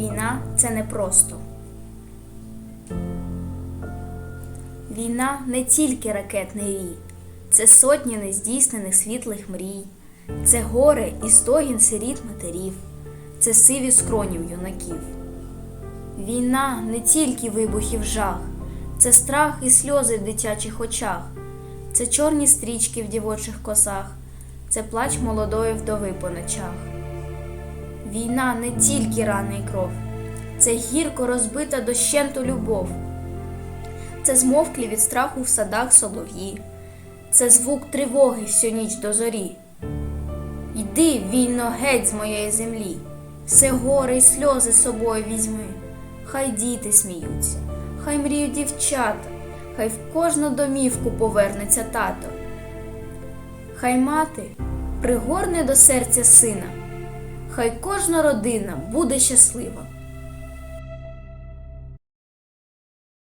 Війна це не просто. Війна не тільки ракетний рій, це сотні нездійснених світлих мрій, це горе і стогін сиріт матерів, це сиві скронів юнаків. Війна не тільки вибухів жах, це страх і сльози в дитячих очах, це чорні стрічки в дівочих косах, це плач молодої вдови по ночах. Війна не тільки рани і кров, це гірко розбита дощенту любов, це змовклі від страху в садах солов'ї, це звук тривоги всю ніч до зорі. Йди вільно геть з моєї землі, все горе й сльози собою візьми. Хай діти сміються, хай мріють дівчата, хай в кожну домівку повернеться тато. Хай мати пригорне до серця сина, хай кожна родина буде щаслива.